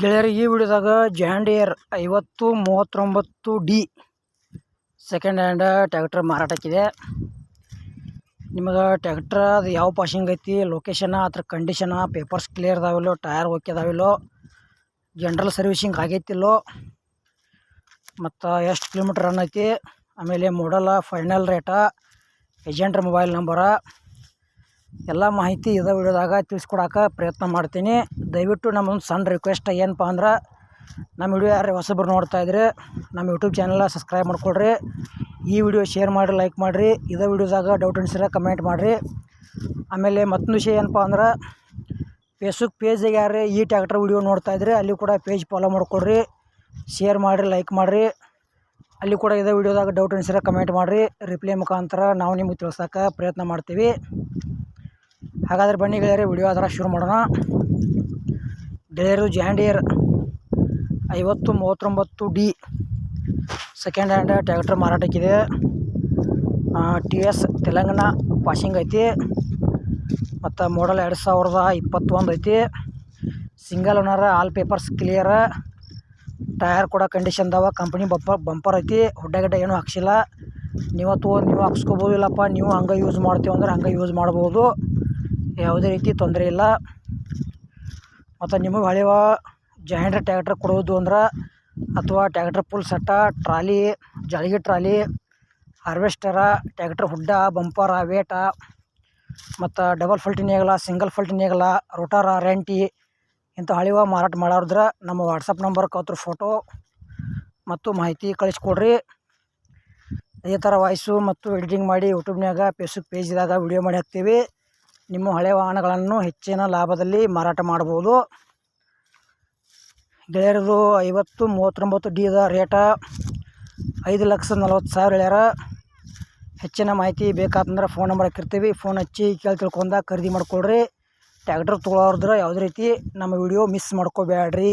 ಗೆಳೆಯರು, ಈ ವಿಡಿಯೋದಾಗ ಜಾಂಡಿಯರ್ ಐವತ್ತು, ಮೂವತ್ತೊಂಬತ್ತು ಡಿ ಸೆಕೆಂಡ್ ಹ್ಯಾಂಡ್ ಟ್ಯಾಕ್ಟ್ರ್ ಮಾರಾಟಕ್ಕಿದೆ. ನಿಮಗೆ ಟ್ಯಾಕ್ಟ್ರ್ ಅದು ಯಾವ ಪಾಶಿಂಗ್ ಐತಿ ಲೊಕೇಶನ ಅದ್ರ ಕಂಡೀಷನ ಪೇಪರ್ಸ್ ಕ್ಲಿಯರ್ ಅದಾವಿಲ್ಲೋ ಟಯರ್ ಓಕೆ ಇದಾವಿಲ್ಲೋ ಜನ್ರಲ್ ಸರ್ವಿಸಿಂಗ್ ಆಗೈತಿಲ್ಲೋ, ಮತ್ತು ಎಷ್ಟು ಕಿಲೋಮೀಟ್ರ್ ರನ್ ಐತಿ, ಆಮೇಲೆ ಮಾಡಲ ಫೈನಲ್ ರೇಟ ಏಜೆಂಟ್ರ ಮೊಬೈಲ್ ನಂಬರ ಎಲ್ಲ ಮಾಹಿತಿ ಇದೇ ವಿಡಿಯೋದಾಗ ತಿಳಿಸ್ಕೊಡಕ್ಕೆ ಪ್ರಯತ್ನ ಮಾಡ್ತೀನಿ. ದಯವಿಟ್ಟು ನಮ್ಮೊಂದು ಸಣ್ಣ ರಿಕ್ವೆಸ್ಟ್ ಏನಪ್ಪ ಅಂದ್ರೆ ನಮ್ಮ ವಿಡಿಯೋ ಯಾರು ಹೊಸಬ್ರು ನೋಡ್ತಾ ಇದ್ರೆ, ನಮ್ಮ ಯೂಟ್ಯೂಬ್ ಚಾನಲ್ನ ಸಬ್ಸ್ಕ್ರೈಬ್ ಮಾಡ್ಕೊಳ್ರಿ. ಈ ವಿಡಿಯೋ ಶೇರ್ ಮಾಡಿರಿ ಲೈಕ್ ಮಾಡಿರಿ. ಇದೇ ವಿಡಿಯೋದಾಗ ಡೌಟ್ ಅನ್ಸಿರ ಕಮೆಂಟ್ ಮಾಡಿರಿ. ಆಮೇಲೆ ಮತ್ತೊಂದು ವಿಷಯ ಏನಪ್ಪ ಅಂದ್ರೆ ಫೇಸ್ಬುಕ್ ಪೇಜಿಗೆ ಯಾರು ಈ ಟ್ಯಾಕ್ಟರ್ ವಿಡಿಯೋ ನೋಡ್ತಾ ಇದ್ರೆ, ಅಲ್ಲಿ ಕೂಡ ಪೇಜ್ ಫಾಲೋ ಮಾಡ್ಕೊಳ್ರಿ ಶೇರ್ ಮಾಡಿರಿ ಲೈಕ್ ಮಾಡಿರಿ. ಅಲ್ಲಿ ಕೂಡ ಇದೇ ವಿಡಿಯೋದಾಗ ಡೌಟ್ ಅನ್ಸಿರ ಕಮೆಂಟ್ ಮಾಡಿರಿ. ರಿಪ್ಲೈ ಮುಖಾಂತರ ನಾವು ನಿಮಗೆ ತಿಳ್ಸೋಕೆ ಪ್ರಯತ್ನ ಮಾಡ್ತೀವಿ. ಹಾಗಾದ್ರೆ ಬನ್ನಿ ಗೆಳೆಯರೆ, ವಿಡಿಯೋ ಅದರ ಶುರು ಮಾಡೋಣ. ಗೆಳೆಯರು, ಜಾಂಡಿಯರ್ ಐವತ್ತು ಮೂವತ್ತೊಂಬತ್ತು ಡಿ ಸೆಕೆಂಡ್ ಹ್ಯಾಂಡ್ ಟ್ರ್ಯಾಕ್ಟರ್ ಮಾರಾಟಕ್ಕಿದೆ. ಟಿ ಎಸ್ ತೆಲಂಗಾಣ ಪಾಸಿಂಗ್ ಐತಿ. ಮತ್ತು ಮಾಡಲ್ ಎರಡು ಸಾವಿರದ ಇಪ್ಪತ್ತೊಂದು ಐತಿ. Single owner all papers clear tyre ಕೂಡ ಕಂಡೀಷನ್ ಅದಾವ ಕಂಪ್ನಿ ಬಂಪರ್ ಬಂಪರ್ ಐತಿ. ಹುಡ್ಡಗಡ್ಡೆ ಏನೂ ಹಾಕ್ಸಿಲ್ಲ. ನೀವು ತೊಗೊಂಡು ನೀವು ಹಾಕ್ಸ್ಕೊಬೋದು ಇಲ್ಲಪ್ಪ, ನೀವು ಹಂಗೆ ಯೂಸ್ ಮಾಡ್ತೀವಿ ಅಂದ್ರೆ ಹಂಗೆ ಯೂಸ್ ಮಾಡ್ಬೋದು. ಯಾವುದೇ ರೀತಿ ತೊಂದರೆ ಇಲ್ಲ. ಮತ್ತು ನಿಮಗೆ ಹಳೆವ ಜಾಯಿಂಟ್ರ್ ಟ್ಯಾಕ್ಟ್ರ್ ಕೊಡೋದು ಅಂದ್ರೆ ಅಥವಾ ಟ್ಯಾಕ್ಟ್ರ್ ಫುಲ್ ಸೆಟ್ಟ, ಟ್ರಾಲಿ ಜಾಳಿಗೆ ಟ್ರಾಲಿ ಹಾರ್ವೆಸ್ಟರ ಟ್ಯಾಕ್ಟ್ರ್ ಹುಡ್ಡ ಬಂಪರ ವೇಟ ಮತ್ತು ಡಬಲ್ ಫಲ್ಟಿನೇಗಲ್ಲ ಸಿಂಗಲ್ ಫಲ್ಟಿನೇಗಲ್ಲ ರೋಟರ ರೆಂಟಿ ಇಂಥ ಹಳಿವ ಮಾರಾಟ ಮಾಡೋದ್ರ ನಮ್ಮ ವಾಟ್ಸಪ್ ನಂಬರ್ ಕತ್ರ ಫೋಟೋ ಮತ್ತು ಮಾಹಿತಿ ಕಳಿಸ್ಕೊಡ್ರಿ. ಅದೇ ಥರ ವಾಯ್ಸು ಮತ್ತು ಎಡಿಟಿಂಗ್ ಮಾಡಿ ಯೂಟ್ಯೂಬ್ನಾಗ ಫೇಸ್ಬುಕ್ ಪೇಜ್ದಾಗ ವಿಡಿಯೋ ಮಾಡಿ ಹಾಕ್ತೀವಿ. ನಿಮ್ಮ ಹಳೆ ವಾಹನಗಳನ್ನು ಹೆಚ್ಚಿನ ಲಾಭದಲ್ಲಿ ಮಾರಾಟ ಮಾಡ್ಬೋದು. ಗೆಳೆಯರದು ಐವತ್ತು ಮೂವತ್ತೊಂಬತ್ತು ಡಿದ ರೇಟ ಐದು ಲಕ್ಷ ನಲ್ವತ್ತು ಸಾವಿರ ಹೇಳ್ಯಾರ ಹೆಚ್ಚಿನ ಮಾಹಿತಿ ಬೇಕಾತಂದ್ರೆ ಫೋನ್ ನಂಬರ್ ಹಾಕಿರ್ತೀವಿ. ಫೋನ್ ಹಚ್ಚಿ ಕೇಳಿ ತಿಳ್ಕೊಂಡ ಖರೀದಿ ಮಾಡ್ಕೊಳ್ರಿ. ಟ್ಯಾಕ್ಟರ್ ತೊಗೊಳೋರ್ದ್ರೆ ಯಾವುದೇ ರೀತಿ ನಮ್ಮ ವಿಡಿಯೋ ಮಿಸ್ ಮಾಡ್ಕೋಬೇಡ್ರಿ.